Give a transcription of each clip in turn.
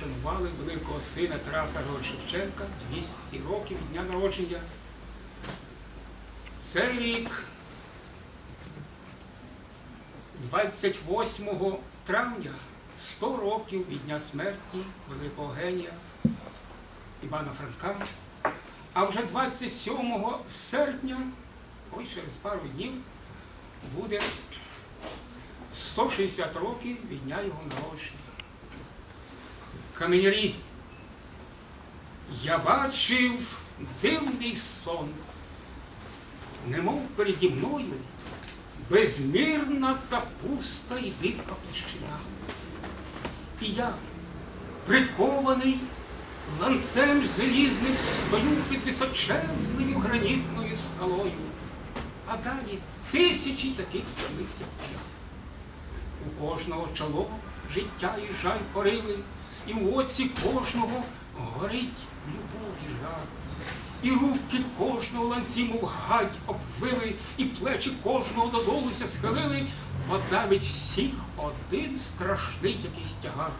вшанували великого сина Тараса Шевченка 200 років від дня народження. Цей рік 28 травня 100 років від дня смерті великого генія Івана Франка. А вже 27 серпня, ось через пару днів, буде 160 років від дня його народження. Каменярі, я бачив дивний сон, немов переді мною безмірна та пуста і дика площина. І я, прикований ланцем залізним, стою під височезною гранітною скалою, а далі тисячі таких самих, як я. У кожного чоло життя і жаль порили, і в оці кожного горить любов і жаль. І руки кожного ланці, мов гать, обвили, і плечі кожного додолуся схилили, бо давить всіх один страшний якийсь тягар.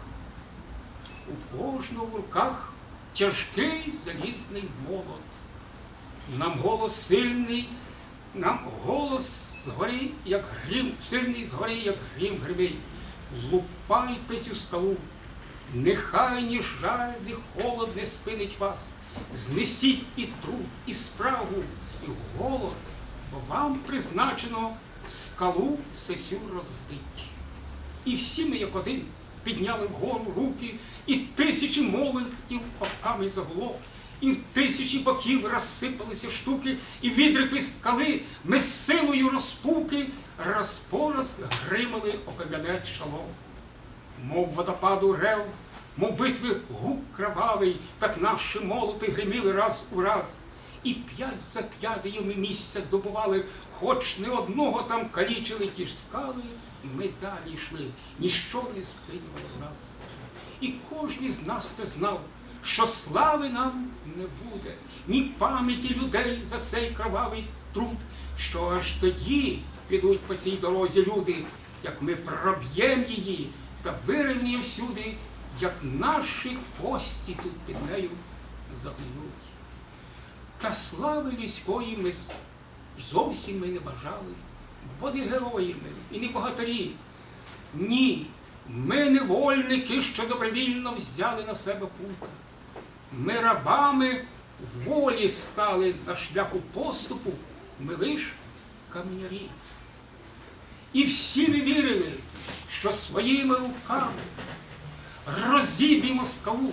У кожного в руках тяжкий залізний молот. Нам голос сильний, нам голос згорі, як грім, сильний згорі, як грім гримить. Злупайтесь у скалу, нехай ні жаль, ні холод не спинить вас. Знесіть і труд, і справу, і голод, бо вам призначено скалу сесю розбить. І всі ми, як один, підняли вгору руки, і тисячі молитів попками заглох, і в тисячі боків розсипалися штуки, і відрикли скали, ми з силою розпуки раз по раз гримали окам'янець чоло. Мов водопаду рев, мов битви гук кровавий, так наші молоти гриміли раз у раз. І п'ять за п'ятою ми місця здобували, хоч не одного там калічили ті ж скали, ми далі йшли, ніщо не спинювало нас. І кожен з нас те знав, що слави нам не буде, ні пам'яті людей за сей кровавий труд, що аж тоді підуть по цій дорозі люди, як ми проб'ємо її та вирівняємо всюди, як наші кості тут під нею загниють. Та слави людської ми зовсім ми не бажали, бо не герої ми і не богатирі. Ні, ми невольники, що добровільно взяли на себе путь. Ми рабами волі стали на шляху поступу, ми лиш кам'ярі. І всі ми вірили, що своїми руками розіб'ємо скалу,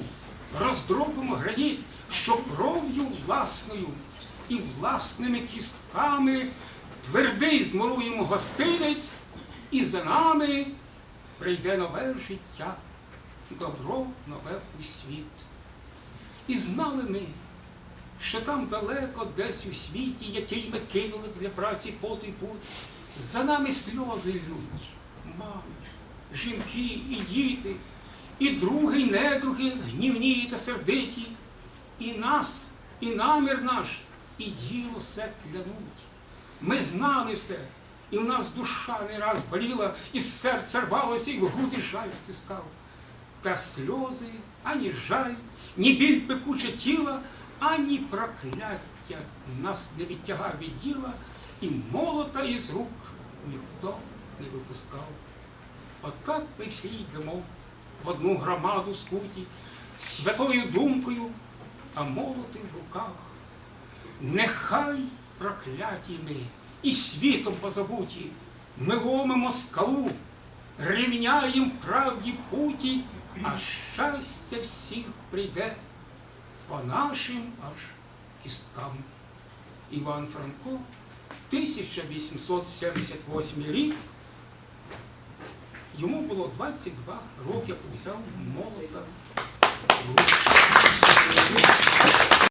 роздробимо граніт, що кров'ю власною і власними кістками твердий змуруємо гостинець, і за нами прийде нове життя, добро нове у світ. І знали ми, що там далеко десь у світі, який ми кинули для праці поту й путь, за нами сльози лють, мами, жінки і діти, і други, й недруги, гнівні та сердиті, і нас, і намір наш, і діло все клянуть. Ми знали все, і в нас душа не раз боліла, і серце рвалося, і в груди жаль стискав. Та сльози, ані жаль, ні біль пекуче тіла, ані прокляття нас не відтягав від діла, і молота із рук ніхто не випускав. Отак ми всі йдемо в одну громаду скуті, святою думкою, а молоти в руках. Нехай прокляті ми і світом позабуті, ми ломимо скалу, рівняєм правді путі, а щастя всіх прийде по нашим аж кісткам. Іван Франко, 1878 рік. Було 22 роки, я взяв молода.